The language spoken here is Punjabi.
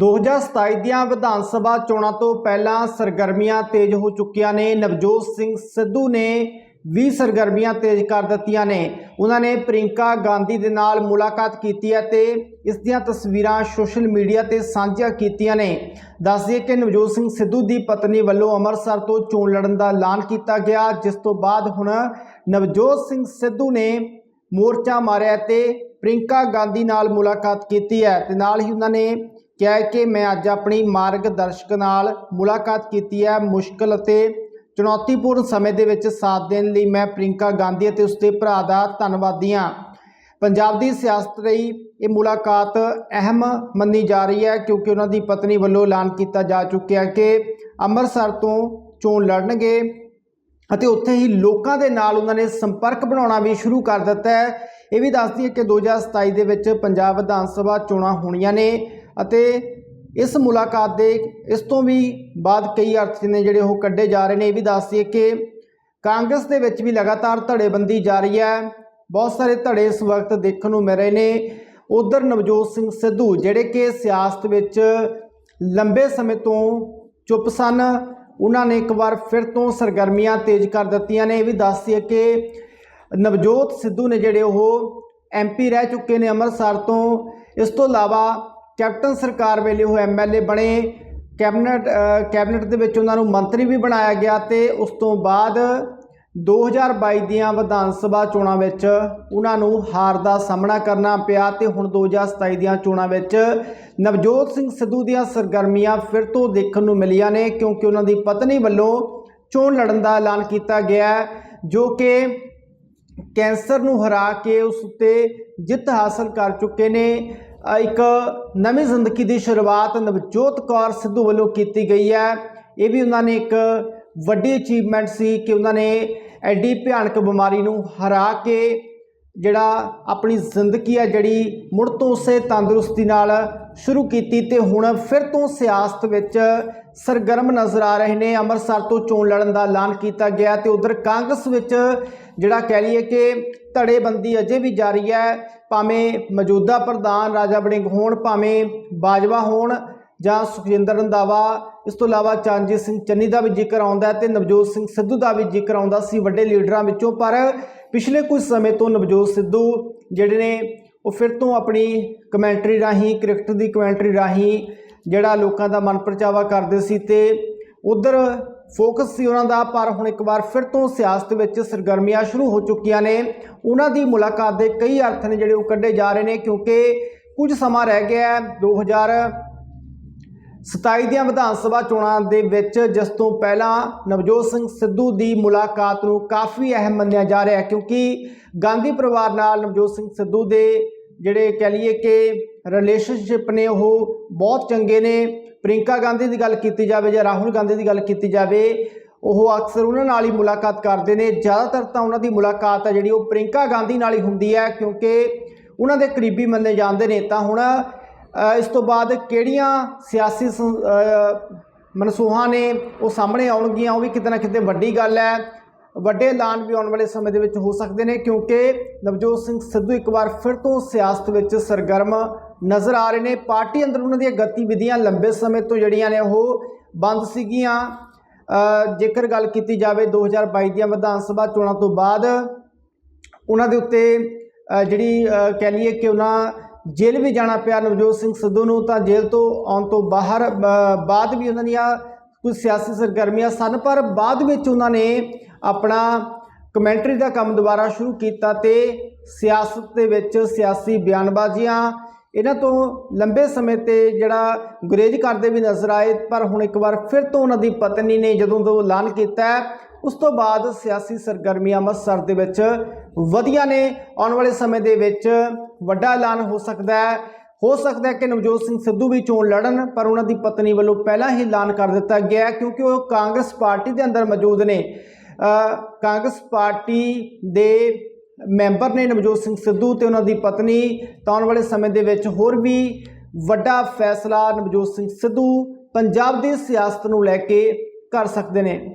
2027 ਦੀਆਂ ਵਿਧਾਨ ਸਭਾ ਚੋਣਾਂ ਤੋਂ ਪਹਿਲਾਂ ਸਰਗਰਮੀਆਂ ਤੇਜ਼ ਹੋ ਚੁੱਕੀਆਂ ਨੇ। ਨਵਜੋਤ ਸਿੰਘ ਸਿੱਧੂ ਨੇ ਵੀ ਸਰਗਰਮੀਆਂ ਤੇਜ਼ ਕਰ ਦਿੱਤੀਆਂ ਨੇ। ਉਹਨਾਂ ਨੇ ਪ੍ਰਿੰਕਾ ਗਾਂਧੀ ਦੇ ਨਾਲ ਮੁਲਾਕਾਤ ਕੀਤੀ ਹੈ ਤੇ ਇਸ ਦੀਆਂ ਤਸਵੀਰਾਂ ਸੋਸ਼ਲ ਮੀਡੀਆ ਤੇ ਸਾਂਝੀਆਂ ਕੀਤੀਆਂ ਨੇ। ਦੱਸ ਦਈਏ ਕਿ ਨਵਜੋਤ ਸਿੰਘ ਸਿੱਧੂ ਦੀ ਪਤਨੀ ਵੱਲੋਂ ਅੰਮ੍ਰਿਤਸਰ ਤੋਂ ਚੋਣ ਲੜਨ ਦਾ ਐਲਾਨ ਕੀਤਾ ਗਿਆ, ਜਿਸ ਤੋਂ ਬਾਅਦ ਹੁਣ ਨਵਜੋਤ ਸਿੰਘ ਸਿੱਧੂ ਨੇ ਮੋਰਚਾ ਮਾਰਿਆ ਤੇ ਪ੍ਰਿੰਕਾ ਗਾਂਧੀ ਨਾਲ ਮੁਲਾਕਾਤ ਕੀਤੀ ਹੈ ਤੇ ਨਾਲ ਹੀ ਉਹਨਾਂ ਨੇ ਕਿਹਾ ਹੈ ਕਿ ਮੈਂ ਅੱਜ ਆਪਣੀ ਮਾਰਗਦਰਸ਼ਕ ਨਾਲ ਮੁਲਾਕਾਤ ਕੀਤੀ ਹੈ। ਮੁਸ਼ਕਲ ਅਤੇ ਚੁਣੌਤੀਪੂਰਨ ਸਮੇਂ ਦੇ ਵਿੱਚ ਸਾਥ ਦੇਣ ਲਈ ਮੈਂ ਪ੍ਰਿੰਕਾ ਗਾਂਧੀ ਅਤੇ ਉਸਦੇ ਭਰਾ ਦਾ ਧੰਨਵਾਦੀ ਹਾਂ। ਪੰਜਾਬ ਦੀ ਸਿਆਸਤ ਲਈ ਇਹ ਮੁਲਾਕਾਤ ਅਹਿਮ ਮੰਨੀ ਜਾ ਰਹੀ ਹੈ ਕਿਉਂਕਿ ਉਹਨਾਂ ਦੀ ਪਤਨੀ ਵੱਲੋਂ ਐਲਾਨ ਕੀਤਾ ਜਾ ਚੁੱਕਿਆ ਕਿ ਅੰਮ੍ਰਿਤਸਰ ਤੋਂ ਚੋਣ ਲੜਨਗੇ ਅਤੇ ਉੱਥੇ ਹੀ ਲੋਕਾਂ ਦੇ ਨਾਲ ਉਹਨਾਂ ਨੇ ਸੰਪਰਕ ਬਣਾਉਣਾ ਵੀ ਸ਼ੁਰੂ ਕਰ ਦਿੱਤਾ ਹੈ। ਇਹ ਵੀ ਦੱਸਦੀ ਹੈ ਕਿ 2027 ਦੇ ਵਿੱਚ ਪੰਜਾਬ ਵਿਧਾਨ ਸਭਾ ਚੋਣਾਂ ਹੋਣੀਆਂ ਨੇ। ਅਤੇ ਇਸ ਮੁਲਾਕਾਤ ਦੇ ਇਸ ਤੋਂ ਵੀ ਬਾਅਦ ਕਈ ਅਰਥ ਨੇ ਜਿਹੜੇ ਉਹ ਕੱਢੇ ਜਾ ਰਹੇ ਨੇ। ਇਹ ਵੀ ਦੱਸਦੀ ਹੈ ਕਿ ਕਾਂਗਰਸ ਦੇ ਵਿੱਚ ਵੀ ਲਗਾਤਾਰ ਧੜੇਬੰਦੀ ਜਾਰੀ ਹੈ। ਬਹੁਤ ਸਾਰੇ ਧੜੇ ਇਸ ਵਕਤ ਦੇਖਣ ਨੂੰ ਮਿਲ ਰਹੇ ਨੇ। ਉਧਰ ਨਵਜੋਤ ਸਿੰਘ ਸਿੱਧੂ, ਜਿਹੜੇ ਕਿ ਸਿਆਸਤ ਵਿੱਚ ਲੰਬੇ ਸਮੇਂ ਤੋਂ ਚੁੱਪ ਸਨ, ਉਹਨਾਂ ਨੇ ਇੱਕ ਵਾਰ ਫਿਰ ਤੋਂ ਸਰਗਰਮੀਆਂ ਤੇਜ਼ ਕਰ ਦਿੱਤੀਆਂ ਨੇ। ਇਹ ਵੀ ਦੱਸਦੀ ਹੈ ਕਿ ਨਵਜੋਤ ਸਿੱਧੂ ਨੇ ਜਿਹੜੇ ਉਹ ਐਮਪੀ ਰਹਿ ਚੁੱਕੇ ਨੇ ਅੰਮ੍ਰਿਤਸਰ ਤੋਂ। ਇਸ ਤੋਂ ਇਲਾਵਾ ਕੈਪਟਨ ਸਰਕਾਰ ਵੇਲੇ ਉਹ ਐਮਐਲਏ ਬਣੇ। ਕੈਬਨਿਟ ਅ, ਕੈਬਨਿਟ ਦੇ ਵਿੱਚ ਉਹਨਾਂ ਨੂੰ ਮੰਤਰੀ ਵੀ ਬਣਾਇਆ ਗਿਆ ਤੇ ਉਸ ਤੋਂ ਬਾਅਦ 2022 ਦੀਆਂ ਵਿਧਾਨ ਸਭਾ ਚੋਣਾਂ ਵਿੱਚ ਉਹਨਾਂ ਨੂੰ ਹਾਰ ਦਾ ਸਾਹਮਣਾ ਕਰਨਾ ਪਿਆ ਤੇ ਹੁਣ 2027 ਦੀਆਂ ਚੋਣਾਂ ਵਿੱਚ ਨਵਜੋਤ ਸਿੰਘ ਸਿੱਧੂ ਦੀਆਂ ਸਰਗਰਮੀਆਂ ਫਿਰ ਤੋਂ ਦੇਖਣ ਨੂੰ ਮਿਲੀਆਂ ਨੇ ਕਿਉਂਕਿ ਉਹਨਾਂ ਦੀ ਪਤਨੀ ਵੱਲੋਂ ਚੋਣ ਲੜਨ ਦਾ ਐਲਾਨ ਕੀਤਾ ਗਿਆ ਜੋ ਕਿ ਕੈਂਸਰ ਨੂੰ ਹਰਾ ਕੇ ਉਸ ਉੱਤੇ ਜਿੱਤ ਹਾਸਲ ਕਰ ਚੁੱਕੇ ਨੇ। ਇੱਕ ਨਵੀਂ ਜ਼ਿੰਦਗੀ ਦੀ ਸ਼ੁਰੂਆਤ ਨਵਜੋਤ ਕੌਰ ਸਿੱਧੂ ਵੱਲੋਂ ਕੀਤੀ ਗਈ ਹੈ। ਇਹ ਵੀ ਉਹਨਾਂ ਨੇ ਇੱਕ ਵੱਡੀ ਅਚੀਵਮੈਂਟ ਸੀ ਕਿ ਉਹਨਾਂ ਨੇ ਐਡੀ ਭਿਆਨਕ ਬਿਮਾਰੀ ਨੂੰ ਹਰਾ ਕੇ ਜਿਹੜਾ ਆਪਣੀ ਜ਼ਿੰਦਗੀ ਹੈ ਜਿਹੜੀ ਮੁੜ ਤੋਂ ਉਸੇ ਤੰਦਰੁਸਤੀ ਨਾਲ ਸ਼ੁਰੂ ਕੀਤੀ ਤੇ ਹੁਣ ਫਿਰ ਤੋਂ ਸਿਆਸਤ ਵਿੱਚ ਸਰਗਰਮ ਨਜ਼ਰ ਆ ਰਹੇ ਨੇ। ਅੰਮ੍ਰਿਤਸਰ ਤੋਂ ਚੋਣ ਲੜਨ ਦਾ ਐਲਾਨ ਕੀਤਾ ਗਿਆ ਤੇ ਉਧਰ ਕਾਂਗਰਸ ਵਿੱਚ ਜਿਹੜਾ ਕਹਿ ਲਈਏ ਕਿ ਧੜੇਬੰਦੀ ਅਜੇ ਵੀ ਜਾਰੀ ਹੈ, ਭਾਵੇਂ ਮੌਜੂਦਾ ਪ੍ਰਧਾਨ ਰਾਜਾ ਵੜਿੰਗ ਹੋਣ, ਭਾਵੇਂ ਬਾਜਵਾ ਹੋਣ ਜਾਂ ਸੁਖਜਿੰਦਰ ਰੰਧਾਵਾ, ਇਸ ਤੋਂ ਇਲਾਵਾ ਚਰਨਜੀਤ ਸਿੰਘ ਚੰਨੀ ਦਾ ਵੀ ਜ਼ਿਕਰ ਆਉਂਦਾ ਹੈ ਤੇ ਨਵਜੋਤ ਸਿੰਘ ਸਿੱਧੂ ਦਾ ਵੀ ਜ਼ਿਕਰ ਆਉਂਦਾ ਸੀ ਵੱਡੇ ਲੀਡਰਾਂ ਵਿੱਚੋਂ, ਪਰ ਪਿਛਲੇ ਕੁਝ ਸਮੇਂ ਤੋਂ ਨਵਜੋਤ ਸਿੱਧੂ ਜਿਹੜੇ ਨੇ, ਉਹ ਫਿਰ ਤੋਂ ਆਪਣੀ ਕਮੈਂਟਰੀ ਰਾਹੀਂ, ਕ੍ਰਿਕਟ ਦੀ ਕਮੈਂਟਰੀ ਰਾਹੀਂ ਜਿਹੜਾ ਲੋਕਾਂ ਦਾ ਮਨ ਪਰਚਾਵਾ ਕਰਦੇ ਸੀ ਤੇ ਉਧਰ ਫੋਕਸ ਸੀ ਉਹਨਾਂ ਦਾ, ਪਰ ਹੁਣ ਇੱਕ ਵਾਰ ਫਿਰ ਤੋਂ ਸਿਆਸਤ ਵਿੱਚ ਸਰਗਰਮੀਆਂ ਸ਼ੁਰੂ ਹੋ ਚੁੱਕੀਆਂ ਨੇ। ਉਹਨਾਂ ਦੀ ਮੁਲਾਕਾਤ ਦੇ ਕਈ ਅਰਥ ਨੇ ਜਿਹੜੇ ਉਹ ਕੱਢੇ ਜਾ ਰਹੇ ਨੇ, ਕਿਉਂਕਿ ਕੁਝ ਸਮਾਂ ਰਹਿ ਗਿਆ ਹੈ 2000 27 ਦੀਆਂ ਵਿਧਾਨ ਸਭਾ ਚੋਣਾਂ ਦੇ ਵਿੱਚ, ਜਿਸ ਤੋਂ ਪਹਿਲਾਂ ਨਵਜੋਤ ਸਿੰਘ ਸਿੱਧੂ ਦੀ ਮੁਲਾਕਾਤ ਨੂੰ ਕਾਫੀ ਅਹਿਮ ਮੰਨਿਆ ਜਾ ਰਿਹਾ ਹੈ, ਕਿਉਂਕਿ ਗਾਂਧੀ ਪਰਿਵਾਰ ਨਾਲ ਨਵਜੋਤ ਸਿੰਘ ਸਿੱਧੂ ਦੇ ਜਿਹੜੇ ਕਹਿ ਲਈਏ ਕਿ ਰਿਲੇਸ਼ਨਸ਼ਿਪ ਨੇ, ਉਹ ਬਹੁਤ ਚੰਗੇ ਨੇ। ਪ੍ਰਿੰਕਾ ਗਾਂਧੀ ਦੀ ਗੱਲ ਕੀਤੀ ਜਾਵੇ ਜਾਂ ਰਾਹੁਲ ਗਾਂਧੀ ਦੀ ਗੱਲ ਕੀਤੀ ਜਾਵੇ, ਉਹ ਅਕਸਰ ਉਹਨਾਂ ਨਾਲ ਹੀ ਮੁਲਾਕਾਤ ਕਰਦੇ ਨੇ। ਜ਼ਿਆਦਾਤਰ ਤਾਂ ਉਹਨਾਂ ਦੀ ਮੁਲਾਕਾਤ ਹੈ ਜਿਹੜੀ ਉਹ ਪ੍ਰਿੰਕਾ ਗਾਂਧੀ ਨਾਲ ਹੀ ਹੁੰਦੀ ਹੈ, ਕਿਉਂਕਿ ਉਹਨਾਂ ਦੇ ਕਰੀਬੀ ਮੰਨੇ ਜਾਂਦੇ ਨੇ। ਤਾਂ ਹੁਣ ਇਸ ਤੋਂ ਬਾਅਦ ਕਿਹੜੀਆਂ ਸਿਆਸੀ ਮਨਸੂਹਾਂ ਨੇ ਉਹ ਸਾਹਮਣੇ ਆਉਣਗੀਆਂ, ਉਹ ਵੀ ਕਿਤੇ ਨਾ ਕਿਤੇ ਵੱਡੀ ਗੱਲ ਹੈ। ਵੱਡੇ ਐਲਾਨ ਵੀ ਆਉਣ ਵਾਲੇ ਸਮੇਂ ਦੇ ਵਿੱਚ ਹੋ ਸਕਦੇ ਨੇ, ਕਿਉਂਕਿ ਨਵਜੋਤ ਸਿੰਘ ਸਿੱਧੂ ਇੱਕ ਵਾਰ ਫਿਰ ਤੋਂ ਸਿਆਸਤ ਵਿੱਚ ਸਰਗਰਮ ਨਜ਼ਰ ਆ ਰਹੇ ਨੇ। ਪਾਰਟੀ ਅੰਦਰ ਉਹਨਾਂ ਦੀਆਂ ਗਤੀਵਿਧੀਆਂ ਲੰਬੇ ਸਮੇਂ ਤੋਂ ਜਿਹੜੀਆਂ ਨੇ ਉਹ ਬੰਦ ਸੀਗੀਆਂ। ਜੇਕਰ ਗੱਲ ਕੀਤੀ ਜਾਵੇ 2022 ਦੀਆਂ ਵਿਧਾਨ ਸਭਾ ਚੋਣਾਂ ਤੋਂ ਬਾਅਦ, ਉਹਨਾਂ ਦੇ ਉੱਤੇ ਜਿਹੜੀ ਕਹਿ ਲਈਏ ਕਿ ਉਹਨਾਂ ਜੇਲ੍ਹ ਵੀ ਜਾਣਾ ਪਿਆ ਨਵਜੋਤ ਸਿੰਘ ਸਿੱਧੂ ਨੂੰ, ਤਾਂ ਜੇਲ੍ਹ ਤੋਂ ਆਉਣ ਤੋਂ ਬਾਹਰ ਬਾਅਦ ਵੀ ਉਹਨਾਂ ਦੀਆਂ ਕੁਝ ਸਿਆਸੀ ਸਰਗਰਮੀਆਂ ਸਨ, ਪਰ ਬਾਅਦ ਵਿੱਚ ਉਹਨਾਂ ਨੇ ਆਪਣਾ ਕਮੈਂਟਰੀ ਦਾ ਕੰਮ ਦੁਬਾਰਾ ਸ਼ੁਰੂ ਕੀਤਾ ਤੇ ਸਿਆਸਤ ਦੇ ਵਿੱਚ ਸਿਆਸੀ ਬਿਆਨਬਾਜ਼ੀਆਂ ਇਹਨਾਂ ਤੋਂ ਲੰਬੇ ਸਮੇਂ ਤੇ ਜਿਹੜਾ ਗੁਰੇਜ਼ ਕਰਦੇ ਵੀ ਨਜ਼ਰ ਆਏ, ਪਰ ਹੁਣ ਇੱਕ ਵਾਰ ਫਿਰ ਤੋਂ ਉਹਨਾਂ ਦੀ ਪਤਨੀ ਨੇ ਜਦੋਂ ਤੋਂ ਐਲਾਨ ਕੀਤਾ ਉਸ ਤੋਂ ਬਾਅਦ ਸਿਆਸੀ ਸਰਗਰਮੀਆਂ ਅੰਮ੍ਰਿਤਸਰ ਦੇ ਵਿੱਚ ਵਧੀਆ ਨੇ। ਆਉਣ ਵਾਲੇ ਸਮੇਂ ਦੇ ਵਿੱਚ ਵੱਡਾ ਐਲਾਨ ਹੋ ਸਕਦਾ ਹੈ। ਹੋ ਸਕਦਾ ਹੈ ਕਿ ਨਵਜੋਤ ਸਿੰਘ ਸਿੱਧੂ ਵੀ ਚੋਣ ਲੜਨ, ਪਰ ਉਹਨਾਂ ਦੀ ਪਤਨੀ ਵੱਲੋਂ ਪਹਿਲਾਂ ਹੀ ਐਲਾਨ ਕਰ ਦਿੱਤਾ ਗਿਆ ਕਿਉਂਕਿ ਉਹ ਕਾਂਗਰਸ ਪਾਰਟੀ ਦੇ ਅੰਦਰ ਮੌਜੂਦ ਨੇ। ਕਾਂਗਰਸ ਪਾਰਟੀ ਦੇ ਮੈਂਬਰ ਨੇ ਨਵਜੋਤ ਸਿੰਘ ਸਿੱਧੂ ਤੇ ਉਹਨਾਂ ਦੀ ਪਤਨੀ, ਤਾਂ ਆਉਣ ਵਾਲੇ ਸਮੇਂ ਦੇ ਵਿੱਚ ਹੋਰ ਵੀ ਵੱਡਾ ਫੈਸਲਾ ਨਵਜੋਤ ਸਿੰਘ ਸਿੱਧੂ ਪੰਜਾਬ ਦੀ ਸਿਆਸਤ ਨੂੰ ਲੈ ਕੇ ਕਰ ਸਕਦੇ ਨੇ।